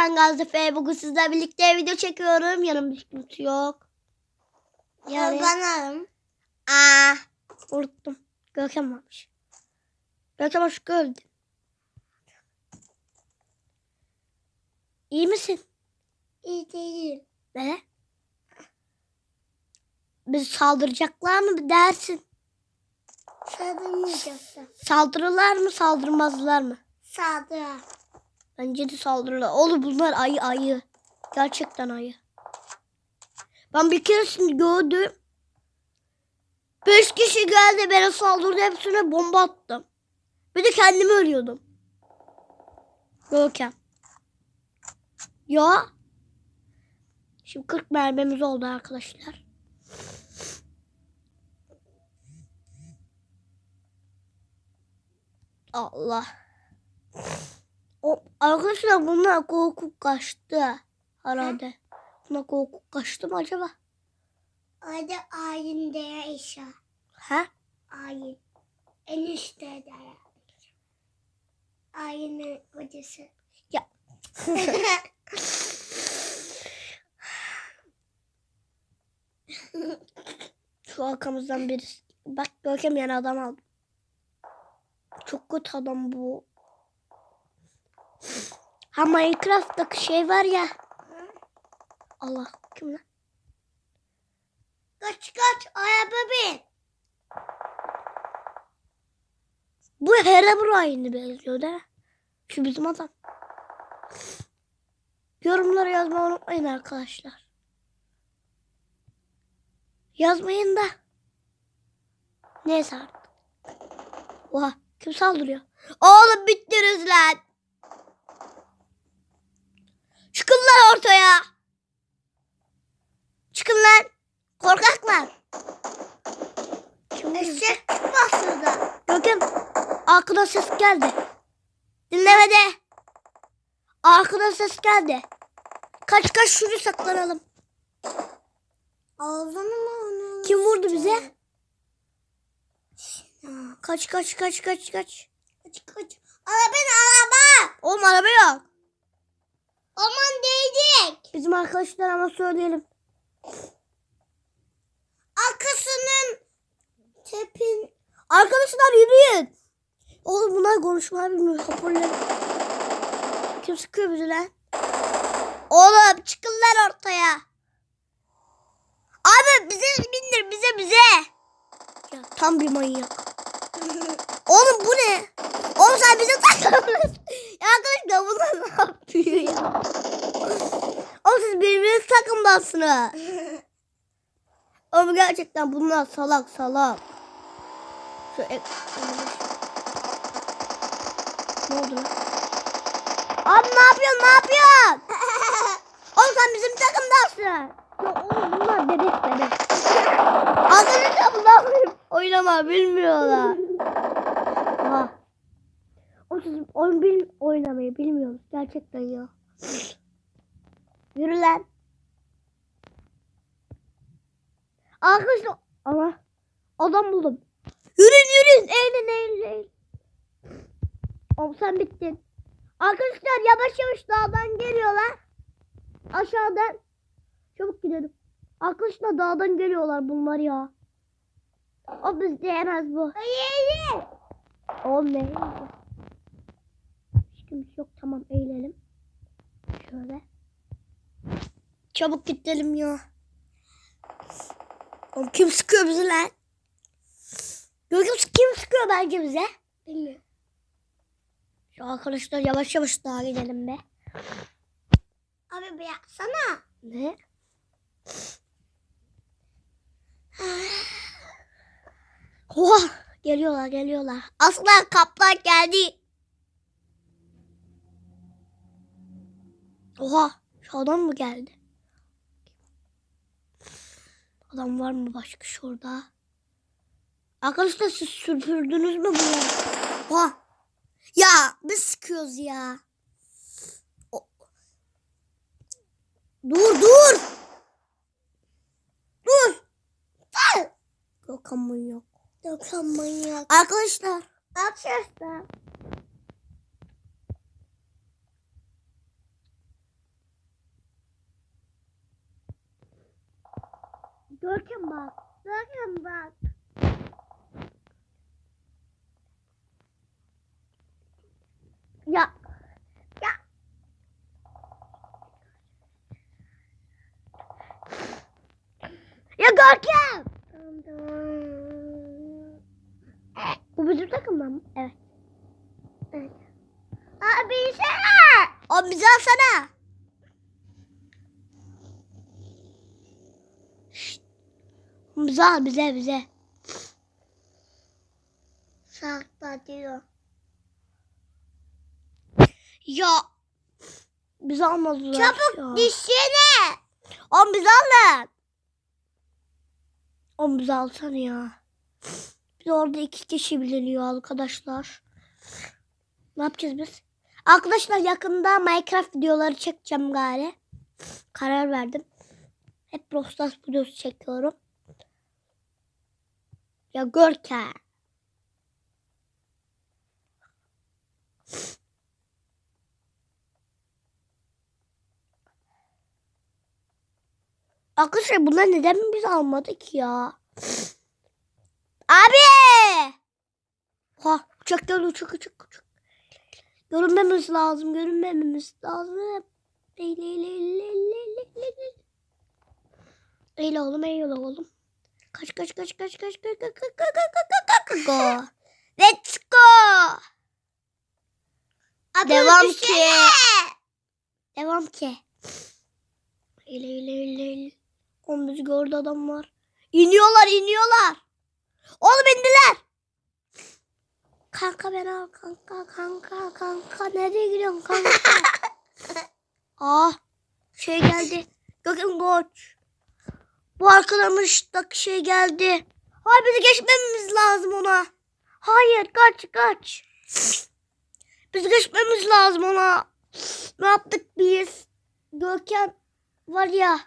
ben Gazife. Bugün sizlerle birlikte video çekiyorum. Yanımda kimse yok. Yani... Organlarım. Aa, unuttum. Görkem varmış. Görkem hoş geldin. İyi misin? İyi değilim. Ne? Bizi saldıracaklar mı dersin? Saldırmayacaksın. Saldırırlar mı saldırmazlar mı? Saldır. Bence de saldırırlar. Oğlum bunlar ayı ayı. Gerçekten ayı. Ben bir keresinde gördüm. Beş kişi geldi bana saldırdı hepsine bomba attım. Bir de kendimi ölüyordum. Görkem. Ya. Şimdi 40 mermimiz oldu arkadaşlar. Allah. O, arkadaşlar bunlar korkup kaçtı herhalde. Bunlar korkup kaçtı mı acaba? Orada ayin diye işe. He? Ayin. Enişte de. Ayinin kocası. Ya. Şu arkamızdan birisi. Bak Görkem yani adam aldı. Çok kötü adam bu. Ha Minecraft'taki şey var ya. Allah kim lan? Kaç kaç araba bin. Bu Herobrine'e benziyor mi? Şu bizim adam. Yorumlara yazmayı unutmayın arkadaşlar. Yazmayın da. Neyse artık. Oha kim saldırıyor? Oğlum bittiniz lan. Çıkın lan ortaya. Çıkın lan. Korkaklar. Kim? Eşek çıkmaz şurada. Görkem arkadan ses geldi. Dinlemede. Arkadan ses geldi. Kaç kaç şuraya saklanalım. Ağzını mı onu? Kim vurdu bize? Kaç kaç kaç kaç kaç. Kaç kaç. Araba araba. Oğlum araba yok. Aman değdik. Bizim arkadaşlar ama söyleyelim. Arkasının tepin. Arkadaşlar yürüyün. Oğlum bunlar konuşmayı bilmiyor. Hoparlör. Kim sıkıyor bizi lan? Oğlum çıkın lan ortaya. Abi bize bindir bize bize. Ya tam bir manyak. Oğlum bu ne? Oğlum sen bize takılmışsın. Ya arkadaşlar bunlar ne yapıyor ya? Oğlum siz birbiriniz takımdasınız. Oğlum gerçekten bunlar salak salak. Şu ek... Ne oldu lan? Abi ne yapıyorsun ne yapıyorsun? Oğlum sen bizim takımdasın. Ya oğlum bunlar bebek bebek. Arkadaşlar bunlar oynama bilmiyorlar. Ha. O siz oyun bil oynamayı bilmiyoruz gerçekten ya. Yürü lan. Arkadaşlar ama adam buldum. Yürün yürün eğlen eğlen eğlen. Oğlum sen bittin. Arkadaşlar yavaş yavaş dağdan geliyorlar. Aşağıdan. Çabuk gidelim. Arkadaşlar dağdan geliyorlar bunlar ya. O biz diyemez bu. Hayır. Oğlum ne? Hiç kimse yok tamam eğilelim. Şöyle. Çabuk gidelim ya. Oğlum kim sıkıyor bizi lan? Musun kim sıkıyor bence bize? Bilmiyorum. Şu arkadaşlar yavaş yavaş daha gidelim be. Abi bir yapsana. Ne? Oha geliyorlar geliyorlar. Aslan kaplan geldi. Oha şu adam mı geldi? Adam var mı başka şurada? Arkadaşlar siz süpürdünüz mü bunu? Oha. Ya biz sıkıyoruz ya. O- Dur dur. Dur. Dur. Gökhan yok. Doksan manyak. Arkadaşlar. Arkadaşlar. Görkem bak. Görkem bak. Ya. Ya. Ya Görkem. Tamam tamam. Bizim takımdan mı? Evet. Evet. Abi sen. O bizi alsana. Şşt. Bize al bize bize. Sakla diyor. Ya. Bizi almadılar. Çabuk ya. düşsene. Oğlum bizi alın. Oğlum bizi alsana ya. Biz orada iki kişi biliniyor arkadaşlar. Ne yapacağız biz? Arkadaşlar yakında Minecraft videoları çekeceğim gari. Karar verdim. Hep Brawl Stars videosu çekiyorum. Ya Görkem. Arkadaşlar bunlar neden biz almadık ya? Abi! Ha uçak geldi uçak uçak uçak. Görünmemiz lazım görünmememiz lazım. Eyle eyle eyle eyle eyle eyle. Eyle oğlum eyle oğlum. Kaç kaç kaç kaç kaç kaç kaç kaç kaç kaç kaç kaç go. Let's go. Abi Devam ki. Devam ki. Eyle eyle eyle eyle. Oğlum bizi gördü adam var. İniyorlar iniyorlar. Oğlum indiler. Kanka ben al kanka kanka kanka. Nereye gidiyorsun kanka? ah şey geldi. Gökhan Koç. Bu arkadaştaki şey geldi. Hayır bizi geçmemiz lazım ona. Hayır kaç kaç. Biz geçmemiz lazım ona. Ne yaptık biz? Görkem var ya.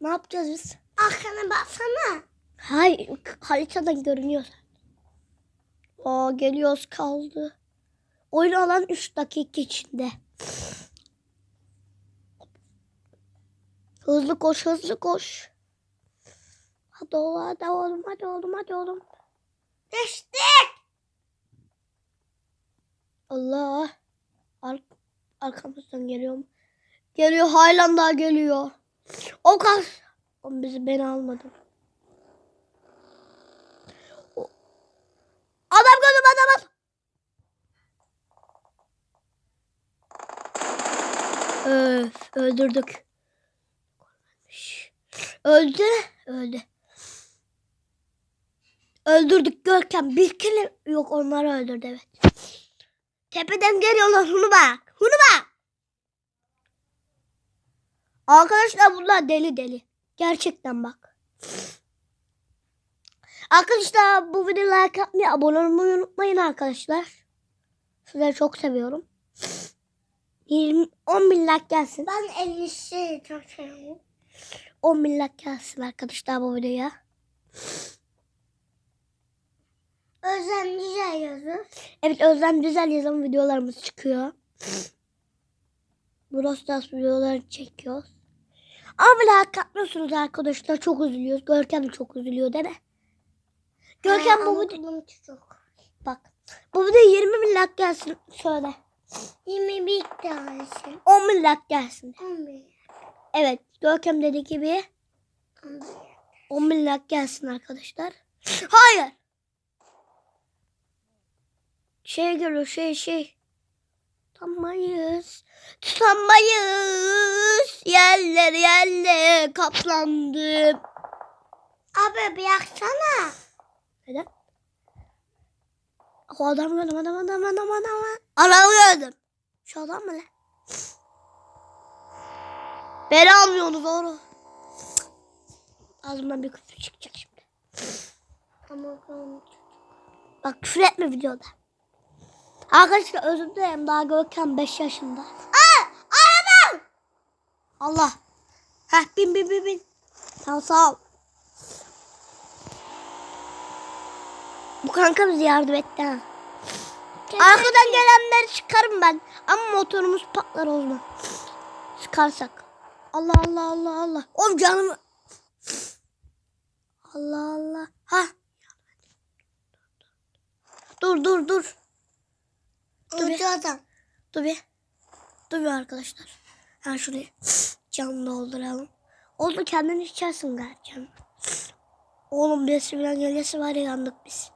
Ne yapacağız biz? Arkana baksana. Hayır haritadan görünüyor. Aa geliyoruz kaldı. Oyun alan 3 dakika içinde. Hızlı koş hızlı koş. Hadi oğlum hadi oğlum hadi oğlum hadi oğlum. Düştük. Allah. Ar arkamızdan geliyor. Geliyor halen daha geliyor. O kas. Bizi beni almadı. O- Adam gördüm adam adam. Öldürdük. Öldü. Öldü. Öldürdük Görkem. Bir kere yok onları öldürdü evet. Tepeden geliyorlar. Şunu bak. Şunu bak. Arkadaşlar bunlar deli deli. Gerçekten bak. Arkadaşlar bu videoya like atmayı, abone olmayı unutmayın arkadaşlar. Sizleri çok seviyorum. 20, 10 bin like gelsin. Ben elbise çok seviyorum. 10 bin like gelsin arkadaşlar bu videoya. Özen güzel yazıyor. Evet Özlem güzel yazan videolarımız çıkıyor. Brawl Stars videoları çekiyoruz. Ama like atmıyorsunuz arkadaşlar. Çok üzülüyoruz. Görkem de çok üzülüyor değil mi? Görkem Ha, bu video... Bak. Bu video 20 bin like gelsin. Söyle. 21 tanesi. 10 bin like gelsin. 11. Evet. Görkem dediği gibi 11. 10 bin like gelsin arkadaşlar. Hayır. Şey geliyor şey şey. Tutamayız. Tutamayız. Yerler yerle kaplandım. Abi bıraksana. Neden? O adam gördüm adam adam adam adam. Adam gördüm. Şu adam mı lan? Beni almıyorsunuz doğru. Ağzımdan bir küfür çıkacak şimdi. Ama Bak küfür etme videoda. Arkadaşlar özür dilerim daha Görkem 5 yaşında. Aa! Araba! Allah. Heh bin bin bin bin. Tamam sağ ol. Bu kanka bize yardım etti ha. Arkadan gelenleri çıkarım ben. Ama motorumuz patlar o zaman. Çıkarsak. Allah Allah Allah Allah. Oğlum canımı Allah Allah. Ha. Dur dur dur. Dur bir. Adam. Dur bir. Dur bir arkadaşlar. Ha şurayı canlı dolduralım. Oldu kendin içersin gerçekten. Oğlum birisi falan gelirse var ya yandık biz.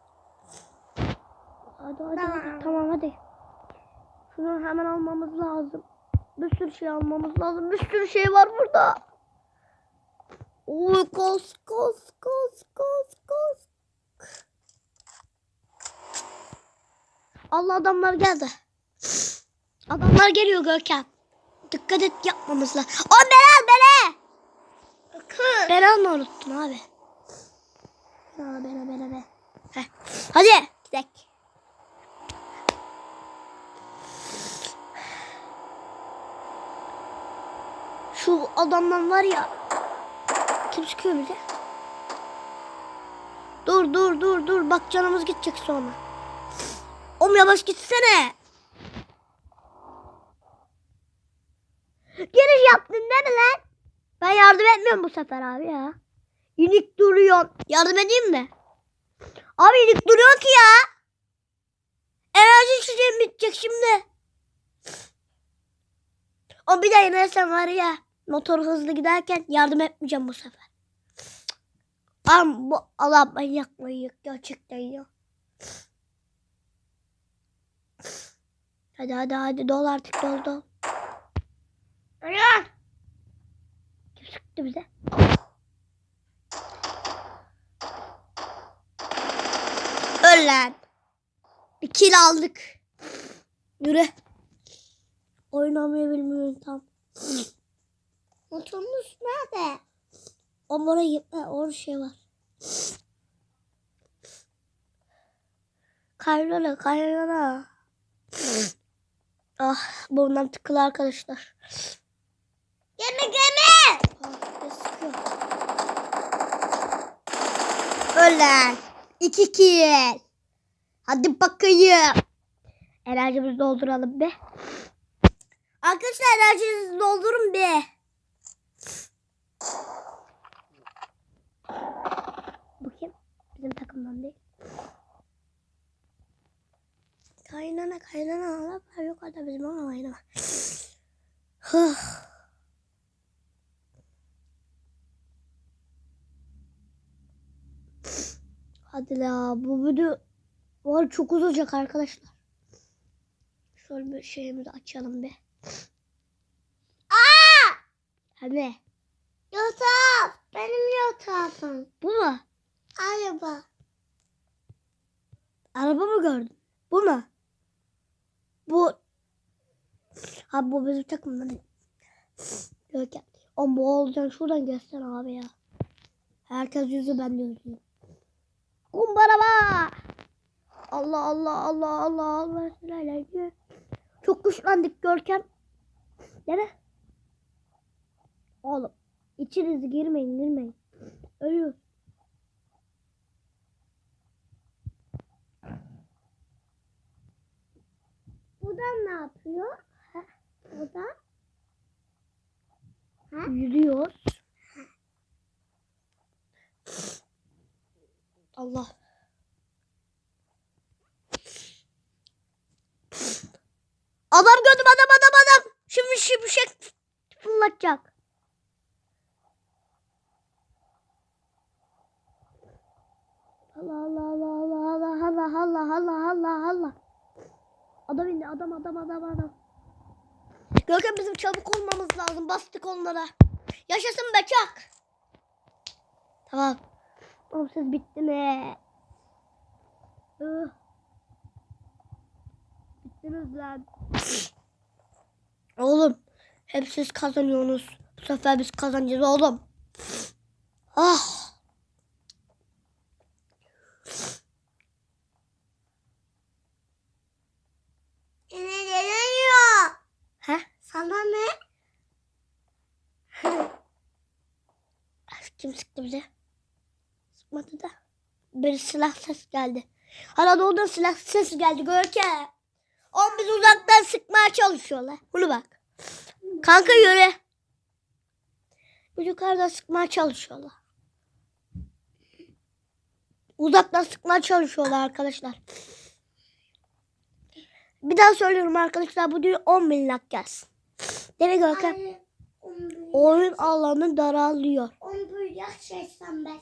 Hadi hadi Tamam. hadi. Tamam hadi. Şunu hemen almamız lazım. Bir sürü şey almamız lazım. Bir sürü şey var burada. Oy kos kos kos kos kos. Allah adamlar geldi. Adamlar geliyor Görkem. Dikkat et yapmamız lazım. O Belal Bele. Belal mı unuttun abi? Aa, bele bele be. Heh. Hadi gidelim. Şu adamlar var ya. Kim sıkıyor bize? Dur dur dur dur. Bak canımız gidecek sonra. Oğlum yavaş gitsene. Giriş yaptın değil mi lan? Ben yardım etmiyorum bu sefer abi ya. Yenik duruyorsun. Yardım edeyim mi? Abi yenik duruyor ki ya. Enerji içeceğim bitecek şimdi. O bir de yenersen var ya. Motor hızlı giderken yardım etmeyeceğim bu sefer. Am bu Allah manyak manyak gerçekten ya. Hadi hadi hadi dol artık dol dol. Ulan. Kim sıktı bize? Öl. Bir kill aldık. Yürü. Oynamayı bilmiyorum tam. Motorunuz nerede? Ama oraya gitme. Orada şey var. Kaynana kaynana. ah burnum tıkılı arkadaşlar. Gemi gemi. Ah, ne sıkıyor. Öl lan. İki kill. Hadi bakayım. Enerjimizi dolduralım be. Arkadaşlar enerjinizi doldurun be. Bakayım. Bizim takımdan değil. Kaynana kaynana Allah var yukarıda bizim ama kaynana. Hadi la bu video var çok uzayacak arkadaşlar. Şöyle bir şeyimizi açalım be. Aa! Hadi. Yatağı. Benim yatağım. Bu mu? Araba. Araba mı gördün? Bu mu? Bu. Ha bu bizim takımdan. Görkem. O bu olacaksın şuradan göster abi ya. Herkes yüzü ben de yüzüyüm. Kumbarama. Allah Allah Allah Allah Allah. Bismillahirrahmanirrahim. Çok güçlendik Görkem. Nere? Oğlum. içiniz girmeyin girmeyin. Ölüyoruz. Bu da ne yapıyor? Bu da. Yürüyoruz. Allah. Adam gördüm adam adam adam. Şimdi şimşek fırlatacak. Allah Allah Allah Allah Allah Allah Allah Allah Allah Allah. Adam indi adam adam adam adam. Görkem bizim çabuk olmamız lazım. Bastık onlara. Yaşasın Beçak. Tamam. Oğlum siz bitti mi? Ih. Bittiniz lan. Oğlum hep siz kazanıyorsunuz. Bu sefer biz kazanacağız oğlum. Ah. Yine geliyor. He? Sana ne? Kim sıktı bize? Sıkmadı da. Bir silah ses geldi. Hala oradan silah sesi geldi Görkem. On biz uzaktan sıkmaya çalışıyorlar. Bunu bak. Kanka yürü. Bu yukarıdan sıkmaya çalışıyorlar. Uzaktan sıkmaya çalışıyorlar arkadaşlar. Bir daha söylüyorum arkadaşlar bu düğün 10 bin like gelsin. Değil mi Görkem? Büyük. Oyun alanı daralıyor. On büyük 85.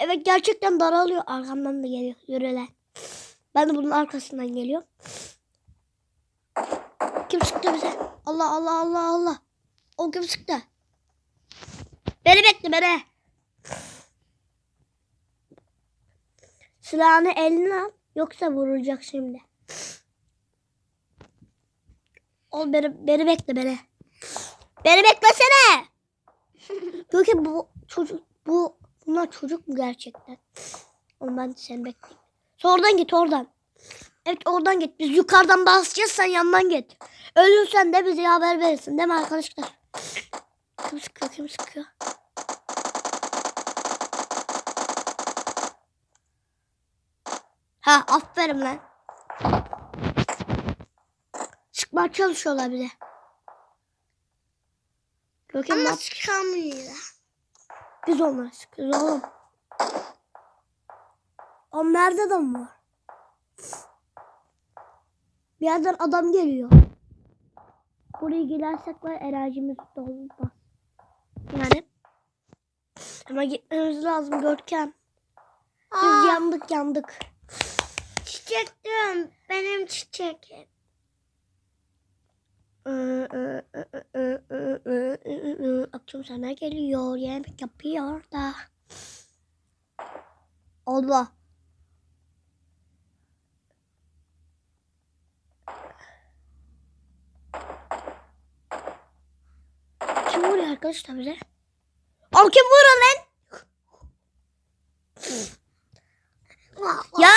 Evet gerçekten daralıyor. Arkamdan da geliyor. Yürü lan. Ben de bunun arkasından geliyorum. Kim sıktı bize? Allah Allah Allah Allah. O kim sıktı? Beni bekle beni. Silahını eline al. Yoksa vuracak şimdi. Ol beni, beni bekle beni. Beni beklesene. Görkem bu çocuk bu bunlar çocuk mu gerçekten? Oğlum ben seni bekleyeyim. Oradan git oradan. Evet oradan git. Biz yukarıdan basacağız sen yandan git. Ölürsen de bize haber verirsin değil mi arkadaşlar? Kim sıkıyor kim sıkıyor? Ha aferin lan. Sıkmaya çalışıyorlar bize. Görkem Ama bak, sıkamıyor. biz onları sıkıyoruz oğlum. Onlarda da mı var? Bir yerden adam geliyor. Buraya girersek var enerjimiz dolmaz. Yani ama gitmemiz lazım Görkem. Biz Aa, yandık yandık. çiçek diyorum. Benim çiçekim. Akşam sana geliyor. Yemek yapıyor da. Allah. Kim vuruyor arkadaşlar bize? Oğlum kim vuruyor lan? Ya!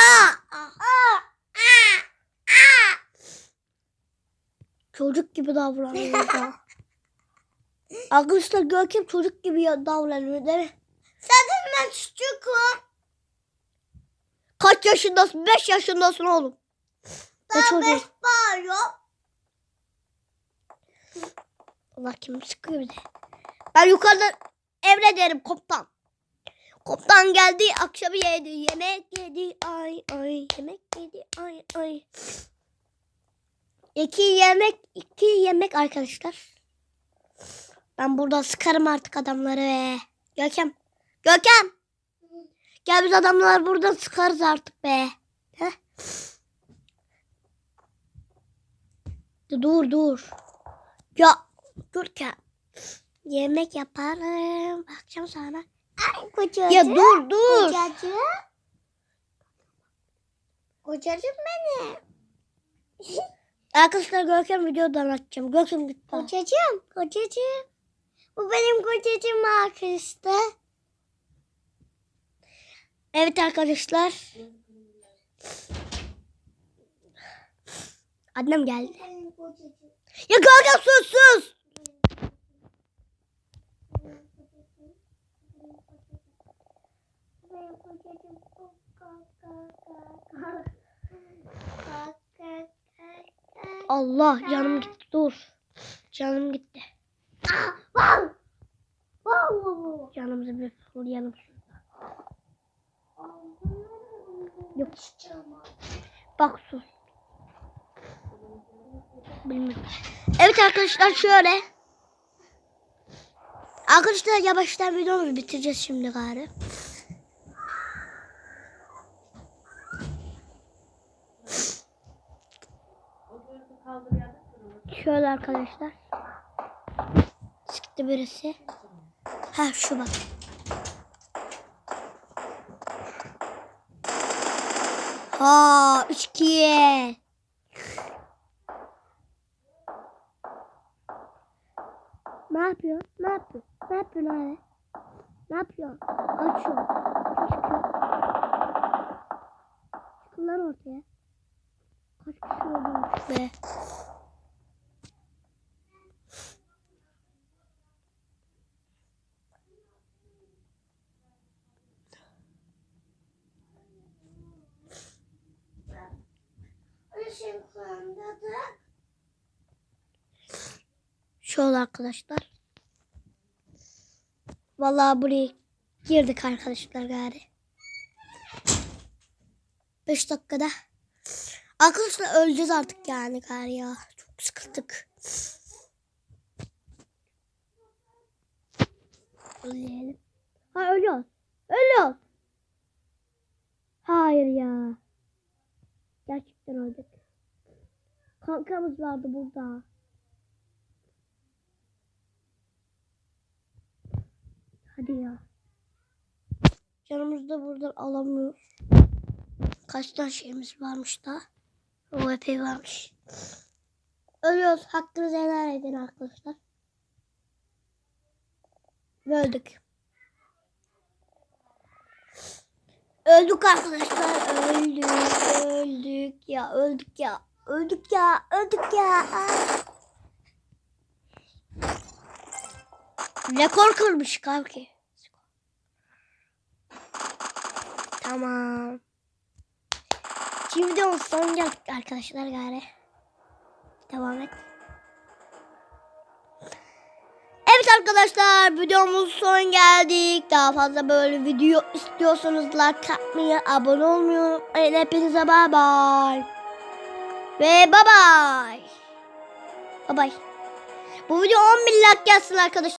Çocuk gibi davranıyor ya. Arkadaşlar Görkem çocuk gibi davranıyor değil mi? Zaten ben çocukum. Kaç yaşındasın? 5 yaşındasın oğlum. Daha çocuğu? beş bağırıyor. Allah kim sıkıyor bize. Ben yukarıdan emrederim komutan. Komutan geldi akşamı yedi yemek yedi ay ay yemek yedi ay ay. İki yemek iki yemek arkadaşlar. Ben burada sıkarım artık adamları be. Görkem. Görkem. Gel biz adamlar buradan sıkarız artık be. Heh. Dur dur. Ya Görkem. Yemek yaparım. Bakacağım sana. Ay kocacığım. Ya dur dur. Kocacığım. Kocacığım benim. Arkadaşlar Görkem videodan açacağım. Görkem gitti. Kocacığım. Kocacığım. Bu benim kocacığım arkadaşlar. Evet arkadaşlar. Annem geldi. Ya Görkem sus sus. Benim kocacığım. Allah canım gitti dur. Canım gitti. Wow. Canımızı bir fırlayalım. Yok. Bak sus. Bilmiyorum. Evet arkadaşlar şöyle. Arkadaşlar yavaştan videomuzu bitireceğiz şimdi gari. Şöyle arkadaşlar. Çıktı birisi. Ha şu bak. Ha içkiye. Ne yapıyor? Ne yapıyor? Ne yapıyor abi? Ne yapıyor? Kaçıyor. Çıkıyor. Çıkın lan ortaya. Kişi öldürmüş be. Şöyle arkadaşlar. Vallahi buraya girdik arkadaşlar gari. 5 dakikada. Arkadaşlar öleceğiz artık yani gar ya. Çok sıkıldık. Ölelim. Ha ölüyoruz. Ölüyoruz. Hayır ya. Gerçekten öldük. Kankamız vardı burada. Hadi ya. Canımızı da buradan alamıyoruz. Kaç tane şeyimiz varmış da. O epey varmış. Ölüyoruz. Hakkınızı helal edin arkadaşlar. Öldük. Öldük arkadaşlar. Öldük. Öldük ya. Öldük ya. Öldük ya. Öldük ya. Rekor kırmış kanki. Tamam. Şimdi videomuz son geldik arkadaşlar gari. Devam et. Evet arkadaşlar videomuz son geldik. Daha fazla böyle video istiyorsanız like atmayı, abone olmayı unutmayın. Hepinize bay bay. Ve bay bay. Bay bay. Bu video 10 bin like gelsin arkadaşlar.